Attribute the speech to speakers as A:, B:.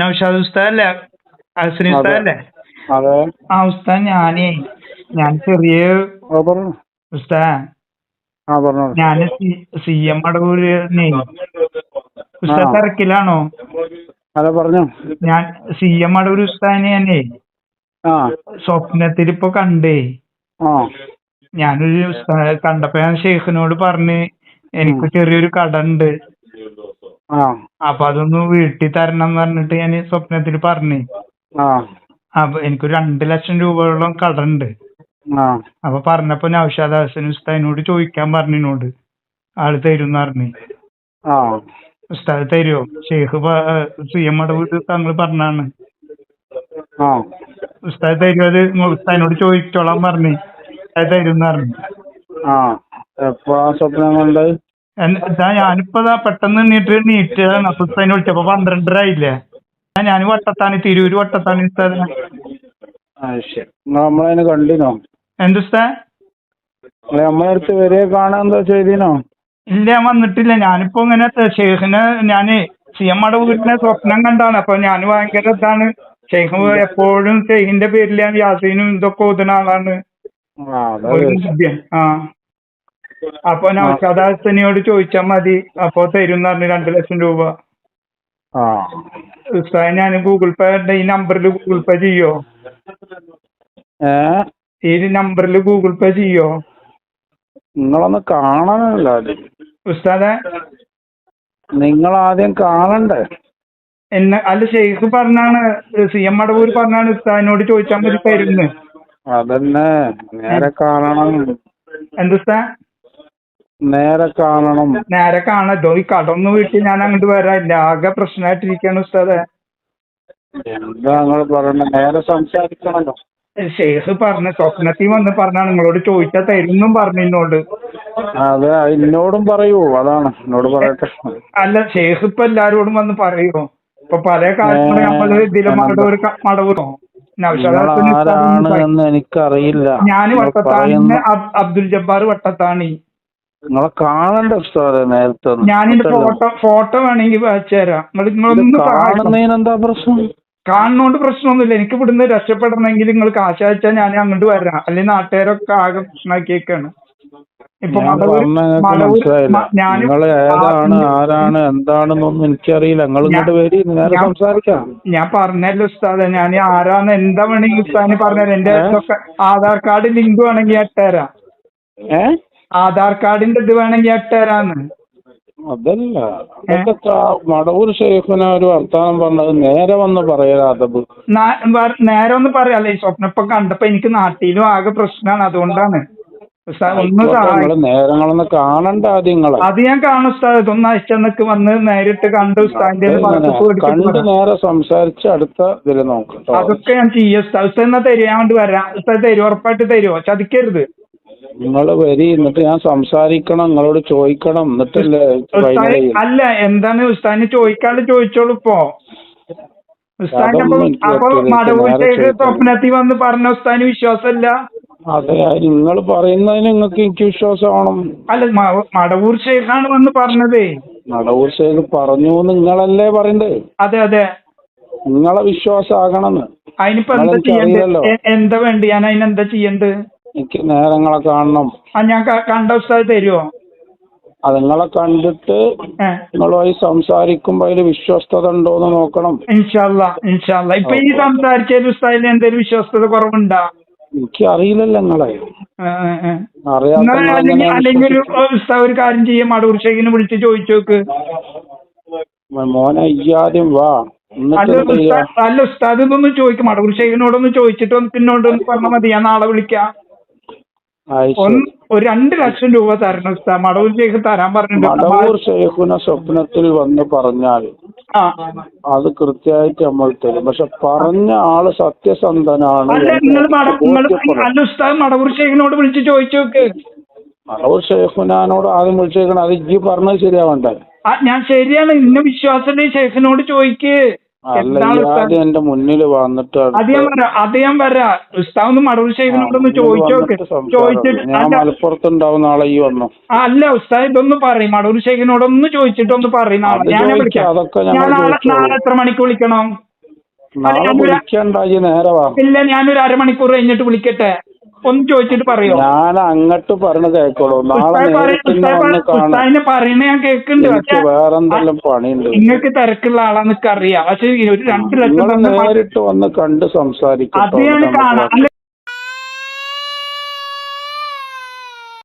A: നൗഷാദ് ഉസ്താദല്ലേ? അസ്രി. ഉസ്താദല്ലേ?
B: അതെ.
A: ആ ഉസ്താദ് ഞാനേ ഞാൻ ചെറിയ
B: ആ
A: ഞാൻ സി എം അടവൂരിനെ ഉസ്താദ്. തിരക്കിലാണോ?
B: അതെ പറഞ്ഞു.
A: ഞാൻ സി എം അടവൂർ ഉസ്താദിനെ ഞാനേ സ്വപ്നത്തിൽ ഇപ്പൊ കണ്ടേ. ഞാനൊരു കണ്ടപ്പോ ഞാൻ ഷെയ്ഖിനോട് പറഞ്ഞ് എനിക്ക് ചെറിയൊരു കട ഉണ്ട്.
B: ആ.
A: അപ്പൊ അതൊന്ന് വീട്ടിൽ തരണം എന്ന് പറഞ്ഞിട്ട് ഞാൻ സ്വപ്നത്തിൽ പറഞ്ഞു.
B: ആ.
A: അപ്പൊ എനിക്കൊരു രണ്ട് ലക്ഷം രൂപയോളം കടണ്ട്.
B: ആ.
A: അപ്പൊ പറഞ്ഞപ്പോ നൗഷാദ് ഹസൻ ഉസ്താദിനോട് ചോദിക്കാൻ പറഞ്ഞിനോട് ആൾ തരും പറഞ്ഞു.
B: ആ.
A: ഉസ്താദ് തരുമോ ഷെയ്ഖ് സി എം അടവൂർ താങ്കൾ പറഞ്ഞാണ്.
B: ആ.
A: ഉസ്താദ് തരുമോ അത്? ഉസ്താദിനോട് ചോദിച്ചോളാൻ പറഞ്ഞു. ഉസ്താദ് തരും പറഞ്ഞു.
B: ആ. എപ്പോഴാ സ്വപ്നം കണ്ട്
A: എൻ- ഇതാ ഞാനിപ്പോ പെട്ടെന്ന് നീട്ട് നീറ്റ് അപ്പൊ ഉസ്താദിനെ വിളിച്ചപ്പോ പന്ത്രണ്ടര ആയില്ലേ ഞാൻ വട്ടത്താണ് തിരൂര് വട്ടത്താണ് ഉസ്താദ്.
B: നമ്മളതിന് കണ്ടിനോ? അടുത്ത് കാണാൻ എന്താ ചെയ്തിനോ?
A: ഇല്ല ഞാൻ വന്നിട്ടില്ല. ഞാനിപ്പോ ഇങ്ങനെ ഷെയ്ഖിനെ ഞാൻ സി എം വീട്ടിലെ സ്വപ്നം കണ്ടാണ്. അപ്പൊ ഞാൻ ഭയങ്കര ഇതാണ്. ഷെയ്ഖ് എപ്പോഴും ഷെയ്ഖിന്റെ പേരിലാണ് യാസീനും ഇതൊക്കെ ഓതുന്ന ആളാണ്.
B: ആ. അതാ
A: നൗഷാദ്. അപ്പൊ നൗഷാദാസനിയോട് ചോദിച്ചാൽ മതി. അപ്പൊ തരും എന്ന് പറഞ്ഞു രണ്ട് ലക്ഷം രൂപ. ഉസ്താദ് ഞാൻ ഗൂഗിൾ പേ ഈ നമ്പറിൽ ഗൂഗിൾ പേ ചെയ്യോ? ഈ നമ്പറിൽ ഗൂഗിൾ പേ ചെയ്യോ?
B: നിങ്ങളൊന്ന് കാണാനല്ല.
A: ഉസ്താദെ?
B: നിങ്ങൾ ആദ്യം കാണണ്ടേ?
A: എന്നെ അല്ല ഷെയ്ഖ് പറഞ്ഞാണ് സി എം അടവൂർ പറഞ്ഞാണ് ഉസ്താദിനോട് ചോദിച്ചാൽ മതി തരുന്ന്.
B: അതന്നെ. നേരെ കാണണം.
A: എന്തുസ്താ
B: നേരെ കാണണം.
A: നേരെ കാണട്ടോ ഈ കടന്ന് വീട്ടിൽ ഞാൻ അങ്ങോട്ട് വരാനില്ല ആകെ പ്രശ്നമായിട്ടിരിക്കാണ് ഉസ്താദെ.
B: എന്താ നിങ്ങൾ പറയണത് നേരെ സംസാരിക്കണല്ലോ.
A: ഷെയ്ഖ് പറഞ്ഞ സ്വപ്നത്തിൽ വന്ന് പറഞ്ഞാണ് നിങ്ങളോട് ചോദിച്ചാൽ തരുന്നും പറഞ്ഞു എന്നോട്
B: അതെ എന്നോടും പറയൂ. അതാണ്. എന്നോട് പറയട്ടെ.
A: അല്ല ഷെയ്ഖ് ഇപ്പൊ എല്ലാരോടും വന്ന് പറയുമോ ഇപ്പൊ പല
B: കാര്യങ്ങളും
A: നമ്മൾ ഇതിലെ മടവൂർ മടവൂറോ
B: ആരാണ് എന്ന് എനിക്കറിയില്ല.
A: ഞാൻ വട്ടത്താണി അബ്ദുൽ ജബ്ബാർ വട്ടത്താണി.
B: നിങ്ങളെ കാണണ്ട ഉസ്താദെ നേരത്തെ.
A: ഞാനിന്റെ ഫോട്ടോ ഫോട്ടോ വേണമെങ്കിൽ അയച്ചു തരാം നിങ്ങൾ
B: ഇത്
A: നിങ്ങളൊന്ന്
B: കാണുന്നതിന് എന്താ പ്രശ്നം?
A: കാണുന്നോണ്ട് പ്രശ്നമൊന്നുമില്ല. എനിക്ക് ഇവിടുന്ന് രക്ഷപ്പെടണമെങ്കിൽ നിങ്ങൾ കാശ് അയച്ചാൽ ഞാൻ അങ്ങോട്ട് വരാം. അല്ലെങ്കിൽ നാട്ടുകാരൊക്കെ ആകെ പ്രശ്നമാക്കിയേക്കാണ്. ഇപ്പൊ
B: നിങ്ങൾ ഏതാണ് ആരാണ് എന്താണെന്നൊന്നും എനിക്കറിയില്ല. നിങ്ങൾ ഇങ്ങോട്ട് വരി നേരെ സംസാരിക്കാം.
A: ഞാൻ പറഞ്ഞല്ലോ ഉസ്താദെ ഞാൻ ആരാന്ന് എന്താ വേണമെങ്കിൽ ഉസ്താദിന് പറഞ്ഞാൽ എന്റെ ആധാർ കാർഡ് ലിങ്ക് വേണമെങ്കിൽ ഞാൻ ഇട്ടുതരാം
B: ഏ?
A: ആധാർ കാർഡിന്റെ ഇത് വേണമെങ്കിൽ ഇട്ടുതരാന്ന്
B: അതല്ല. അതൊക്കെ മടവൂർ ഷെയ്ഖിനെ ഒരു വർത്താനം പറഞ്ഞത് നേരെ വന്ന് പറയലാ അതബ്
A: നാ- വർ- നേരെ ഒന്ന് പറയാല്ലേ ഈ സ്വപ്നം ഇപ്പൊ കണ്ടപ്പോ എനിക്ക് നാട്ടിലും ആകെ പ്രശ്നമാണ് അതുകൊണ്ടാണ്.
B: നേരങ്ങളൊന്ന് കാണണ്ട ആദ്യങ്ങൾ
A: അത് ഞാൻ കാണും ഉസ്താദ്. ഇതൊന്ന് അയച്ചെന്നൊക്കെ വന്ന് നേരിട്ട് കണ്ട് ഉസ്താദിന്റെ
B: കണ്ട്. നേരെ സംസാരിച്ച് അടുത്ത ഇതിൽ നോക്കാം
A: അതൊക്കെ ഞാൻ ചെയ്യാം. ഉസ്താദ് ഉസ്താദ് എന്നാ തരും ഞാൻ വേണ്ടി വരാം. ഉസ്താദ് തരും ഉറപ്പായിട്ട് തരുമോ ചതിക്കരുത്.
B: നിങ്ങൾ വരി എന്നിട്ട് ഞാൻ സംസാരിക്കണം നിങ്ങളോട് ചോദിക്കണം എന്നിട്ടല്ലേ
A: ഉസ്താദ് അല്ല എന്താണ് ഉസ്താദിന് ചോദിക്കാണ്ട് ചോദിച്ചോളൂ ഇപ്പോ. ഉസ്താദിന്റെ അപ്പൊ
B: അതൊന്നും
A: അപ്പൊ
B: എനിക്ക്
A: സ്വപ്നത്തിൽ വന്ന് പറഞ്ഞ ഉസ്താദിന് വിശ്വാസമില്ല?
B: അതെ നിങ്ങൾ പറയുന്നതിന് നിങ്ങൾക്ക് എനിക്ക് വിശ്വാസമാവണം.
A: അല്ല മ- മടവൂർ ഷേഖാണ് വന്ന് പറഞ്ഞതേ.
B: നടവൂർ ഷേഖ് പറഞ്ഞു നിങ്ങളല്ലേ പറയണ്ടേ
A: അതെ അതെ.
B: നിങ്ങളെ വിശ്വാസമാകണമെന്ന്.
A: അതിനിപ്പോ എന്താ
B: നിങ്ങളെനിക്ക്
A: ചെയ്യണ്ടേ
B: അറിയില്ലല്ലോ.
A: എ- എന്താ വേണ്ടി ഞാൻ അതിനെന്താ ചെയ്യണ്ട്
B: എനിക്ക് നേരങ്ങളെ കാണണം.
A: ആ ഞാൻ ക- കണ്ട ഉസ്താദ് തരുമോ
B: അത് നിങ്ങളെ കണ്ടിട്ട്
A: ഏഹ്
B: നിങ്ങളുമായി സംസാരിക്കുമ്പോ അതിൽ വിശ്വസ്തത ഉണ്ടോ എന്ന് നോക്കണം.
A: ഇൻഷാല്ല ഇൻഷാല്ല ഇപ്പൊ ഈ സംസാരിച്ചതിൽ ഉസ്താദിന് എന്തെങ്കിലും വിശ്വസ്തത കുറവുണ്ടോ?
B: എനിക്ക് അറിയില്ലല്ലോ നിങ്ങളെ.
A: ഏ, ഏ, ഏ.
B: അറിയാത്ത
A: നിങ്ങൾ
B: നിങ്ങളെ
A: അല്ലെങ്കിൽ അല്ലെങ്കിൽ ഒരു
B: വിശ്വസിക്കുക?
A: ഉസ്താദ് ഒരു കാര്യം ചെയ്യും മടൂർ ഷെയ്ഖിനെ വിളിച്ച് ചോദിച്ചു നോക്ക്
B: മോനെ ഇയാദ്യം വാ. എന്നിട്ട്
A: അല്ല
B: എന്ത് ചെയ്യാ?
A: ഉസ്താദ് അല്ല ഉസ്താദ് ഇതൊന്ന് ചോദിക്കും. മടൂർ ഷെയ്ഖിനോടൊന്ന് ചോദിച്ചിട്ട് ഒന്ന് പിന്നോട്ടൊന്ന് പറഞ്ഞാൽ മതി. ഞാൻ നാളെ വിളിക്കാം. ഒന്ന് ഒരു രണ്ട് ലക്ഷം രൂപ തരണം ഉസ്താദ്. മടൂർ ഷെയ്ഖ് തരാൻ പറഞ്ഞിട്ടുണ്ട്.
B: മടവൂർ ഷെയ്ഖുന സ്വപ്നത്തിൽ വന്ന് പറഞ്ഞാൽ
A: ആ.
B: അത് കൃത്യമായിട്ട് നമ്മൾ തരും. പക്ഷെ പറഞ്ഞ ആൾ സത്യസന്ധനാണ്
A: അല്ല
B: എന്ന്
A: നിങ്ങൾ മട നിങ്ങൾ
B: ബോധ്യപ്പെടണം.
A: അല്ല ഉസ്താ മടവൂർ ഷെയ്ഖിനോട് വിളിച്ച് ചോദിച്ചു നോക്ക്.
B: മടവൂർ ഷെയ്ഖുനാനോട് ആദ്യം വിളിച്ചേക്കണം അത് ഇജ്ജി പറഞ്ഞത് ശരിയാവണ്ടേ?
A: ആ, ഞാൻ ശരിയാണ്. ഇന്ന വിശ്വാസമുള്ള ഈ ഷെയ്ഖിനോട് ചോദിക്ക്.
B: ആദ്യം എന്റെ മുന്നിൽ വന്നിട്ട്
A: അത് ഞാൻ വരാം അത് ഞാൻ വരാം ഉസ്താദ് ഒന്ന് മടൂർ ഷെയ്ഖിനോടൊന്ന് ചോദിച്ചിട്ട്
B: ഞാൻ
A: അല്ല
B: മലപ്പുറത്ത് ഉണ്ടാവും നാളെ ഈ വന്നു.
A: അല്ല ഉസ്താദ് ഇതൊന്ന് പറയും. മടൂർ ഷെയ്ഖിനോടൊന്ന് ചോദിച്ചിട്ട് ഒന്ന് പറയും. നാളെ ഞാൻ വിളിക്കാം. ഞാൻ നാളെ എത്ര മണിക്ക് വിളിക്കണം? ഇല്ല ഞാനൊരു അരമണിക്കൂർ കഴിഞ്ഞിട്ട് വിളിക്കട്ടെ? ഒന്ന് ചോദിച്ചിട്ട് പറയോ?
B: ഞാൻ അങ്ങോട്ട് പറഞ്ഞ കേക്കോളൂ. നാളെ
A: ഉസ്താദിനെ പറയുന്നത് ഞാൻ കേൾക്കുന്നുണ്ട് പക്ഷെ
B: വേറെന്തെല്ലാം പണിയുണ്ട്.
A: നിങ്ങൾക്ക് തിരക്കുള്ള ആളാണെന്നൊക്കെ അറിയാം പക്ഷെ ഒരു രണ്ട് ലക്ഷം
B: നേരിട്ട് വന്ന് കണ്ട് സംസാരിക്കും
A: അത് കാണാം.